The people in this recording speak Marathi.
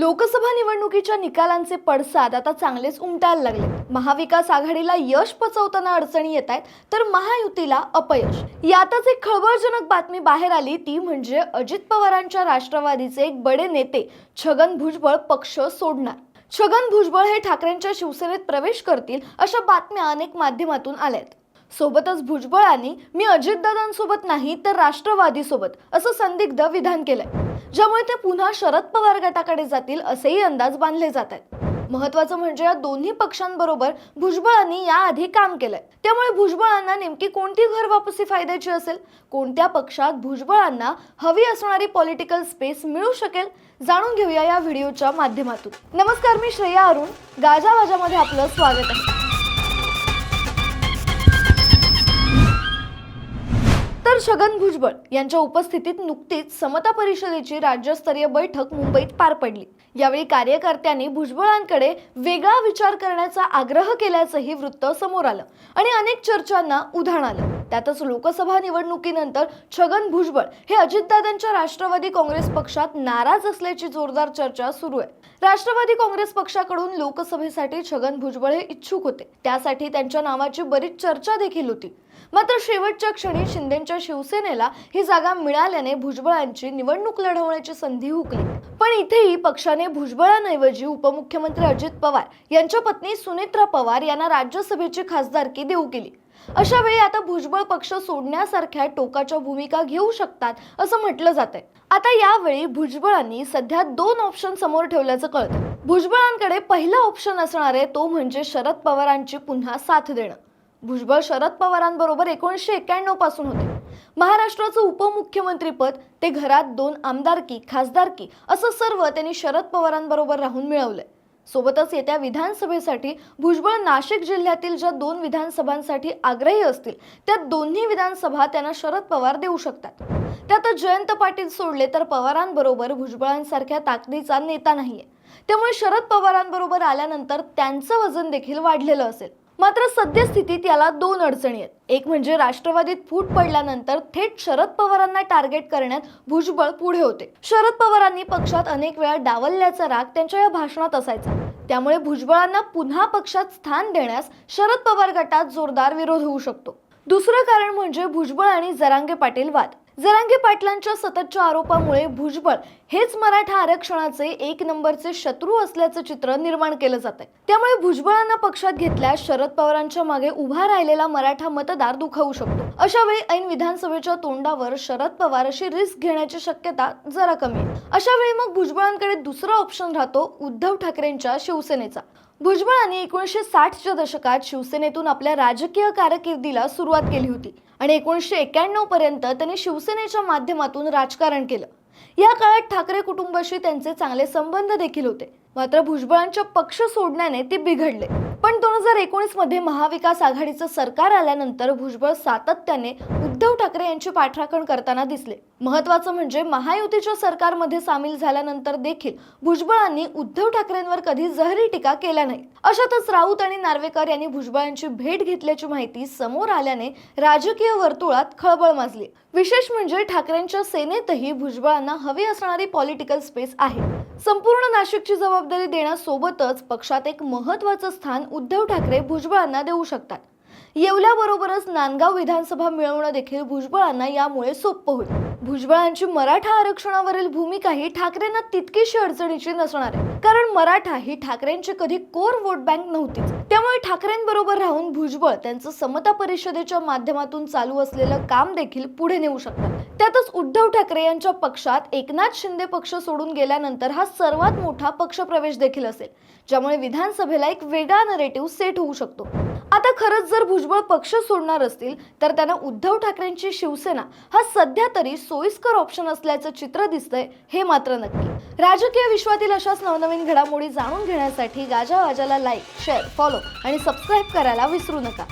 लोकसभा निवडणुकीच्या निकालांचे पडसाद आता चांगलेच उमटायला लागले. महाविकास आघाडीला यश पचवताना अडचणी येत आहेत तर महायुतीला अपयश. यातच एक खळबळजनक बातमी बाहेर आली ती म्हणजे अजित पवारांच्या राष्ट्रवादीचे एक बडे नेते छगन भुजबळ पक्ष सोडणार. छगन भुजबळ हे ठाकरेंच्या शिवसेनेत प्रवेश करतील अशा बातम्या अनेक माध्यमातून आल्यात. सोबतच भुजबळांनी मी अजितदादांसोबत नाही तर राष्ट्रवादीसोबत असं संदिग्ध विधान केलंय. ज्यामुळे ते पुन्हा शरद पवार गटाकडे जातील असेही अंदाज बांधले जात आहेत. महत्वाचं म्हणजे या दोन्ही पक्षांबरोबर भुजबळांनी याआधी काम केलंय. त्यामुळे भुजबळांना नेमकी कोणती घर वापसी फायद्याची असेल? कोणत्या पक्षात भुजबळांना हवी असणारी पॉलिटिकल स्पेस मिळू शकेल? जाणून घेऊया या व्हिडिओच्या माध्यमातून. नमस्कार मी श्रेया अरुण. गाजावाजामध्ये आपलं स्वागत आहे. छगन भुजबळ यांच्या उपस्थितीत नुकतीच समता परिषदेची राज्यस्तरीय बैठक मुंबईत पार पडली. यावेळी कार्यकर्त्यांनी भुजबळांकडे वेगळा विचार करण्याचा आग्रह केल्याचंही वृत्त समोर आलं आणि अनेक चर्चांना उधाण आलं. त्यातच लोकसभा निवडणुकीनंतर छगन भुजबळ हे अजितदादांच्या राष्ट्रवादी काँग्रेस पक्षात नाराज असल्याची जोरदार चर्चा सुरू आहे. राष्ट्रवादी काँग्रेस पक्षाकडून लोकसभेसाठी छगन भुजबळ हे इच्छुक होते. त्यासाठी त्यांच्या नावाची बरीच चर्चा देखील होती. मात्र शेवटच्या क्षणी शिंदेच्या शिवसेनेला ही जागा मिळाल्याने भुजबळांची निवडणूक लढवण्याची संधी हुकली. पण इथेही पक्षाने भुजबळांऐवजी उपमुख्यमंत्री अजित पवार यांच्या पत्नी सुनेत्रा पवार यांना राज्यसभेची खासदारकी देऊ केली. अशा वेळी आता भुजबळ पक्ष सोडण्यासारख्या टोकाच्या भूमिका घेऊ शकतात असं म्हटलं जात आहे आता यावेळी भुजबळांनी सध्या दोन ऑप्शन समोर ठेवल्याचं कळतं भुजबळांकडे पहिला ऑप्शन असणार आहे तो म्हणजे शरद पवारांची पुन्हा साथ देणं. भुजबळ शरद पवारांबरोबर एकोणीसशे एक्क्याण्णवपासून होते. महाराष्ट्राचं उपमुख्यमंत्रीपद ते घरात दोन आमदारकी खासदारकी असं सर्व त्यांनी शरद पवारांबरोबर राहून मिळवलंय. सोबतच येत्या विधानसभेसाठी भुजबळ नाशिक जिल्ह्यातील ज्या दोन विधानसभांसाठी आग्रही असतील त्या दोन्ही विधानसभा त्यांना शरद पवार देऊ शकतात. त्यातच जयंत पाटील सोडले तर पवारांबरोबर भुजबळांसारख्या ताकदीचा नेता नाहीये. त्यामुळे शरद पवारांबरोबर आल्यानंतर त्यांचं वजन देखील वाढलेलं असेल. मात्र सद्यस्थितीत याला दोन अडचणी आहेत. एक म्हणजे राष्ट्रवादीत फूट पडल्यानंतर थेट शरद पवारांना टार्गेट करण्यात भुजबळ पुढे होते. शरद पवारांनी पक्षात अनेक वेळा डावलल्याचा राग त्यांच्या या भाषणात असायचा. त्यामुळे भुजबळांना पुन्हा पक्षात स्थान देण्यास शरद पवार गटात जोरदार विरोध होऊ शकतो. दुसरं कारण म्हणजे भुजबळ आणि जरांगे पाटील वाद. जरांगे पाटलांच्या सततच्या आरोपामुळे भुजबळ हेच मराठा आरक्षणाचे एक नंबरचे शत्रू असल्याचं चित्र निर्माण केलं जात आहे त्यामुळे भुजबळांना पक्षात घेतल्यास शरद पवारांच्या मागे उभा राहिलेला मराठा मतदार दुखावू शकतो. अशा वेळी ऐन विधानसभेच्या तोंडावर शरद पवार अशी रिस्क घेण्याची शक्यता जरा कमी आहे. अशा वेळी मग भुजबळांकडे दुसरा ऑप्शन राहतो उद्धव ठाकरेंच्या शिवसेनेचा. भुजबळांनी एकोणीसशे साठच्या दशकात शिवसेनेतून आपल्या राजकीय कारकिर्दीला सुरुवात केली होती आणि एकोणीसशे एक्क्याण्णव पर्यंत त्यांनी शिवसेनेच्या माध्यमातून राजकारण केलं. या काळात ठाकरे कुटुंबाशी त्यांचे चांगले संबंध देखील होते. मात्र भुजबळांच्या पक्ष सोडण्याने ते बिघडले. पण दोन हजार एकोणीसमध्ये महाविकास आघाडीचं सरकार आल्यानंतर भुजबळ सातत्याने उद्धव ठाकरे यांची पाठराखण करताना दिसले. महत्वाचं म्हणजे महायुतीच्या सरकारमध्ये सामील झाल्यानंतर देखील भुजबळांनी उद्धव ठाकरेंवर कधी जहरी टीका केल्या नाही अशातच राऊत आणि नार्वेकर यांनी भुजबळांची भेट घेतल्याची माहिती समोर आल्याने राजकीय वर्तुळात खळबळ माजली. विशेष म्हणजे ठाकरेंच्या सेनेतही भुजबळांना हवी असणारी पॉलिटिकल स्पेस आहे. संपूर्ण नाशिकची जबाबदारी देण्यासोबतच पक्षात एक महत्वाचं स्थान उद्धव ठाकरे भुजबळांना देऊ शकतात. येवल्याबरोबरच नांदगाव विधानसभा मिळवणं देखील भुजबळांना यामुळे सोपं होईल. भुजबळांची मराठा आरक्षणावरील भूमिकाही ठाकरेंना तितकीशी अडचणीची नसणार आहे. कारण मराठा ही ठाकरेंची कधी कोर वोट बँक नव्हतीच. त्यामुळे ठाकरेंबरोबर राहून भुजबळ त्यांचं समता परिषदेच्या माध्यमातून चालू असलेलं काम देखील पुढे नेऊ शकतात. त्यातच उद्धव ठाकरे यांच्या पक्षात एकनाथ शिंदे पक्ष सोडून गेल्यानंतर हा सर्वात मोठा पक्षप्रवेश देखील असेल ज्यामुळे विधानसभेला एक वेगळा नरेटिव्ह सेट होऊ शकतो. आता खरंच जर भुजबळ पक्ष सोडणार असतील तर त्यांना उद्धव ठाकरेंची शिवसेना हा सध्या तरी सोयीस्कर ऑप्शन असल्याचं चित्र दिसतंय हे मात्र नक्की. राजकीय विश्वातील अशाच नवनवीन घडामोडी जाणून घेण्यासाठी गाजावाजाला लाईक शेअर फॉलो आणि सबस्क्राईब करायला विसरू नका.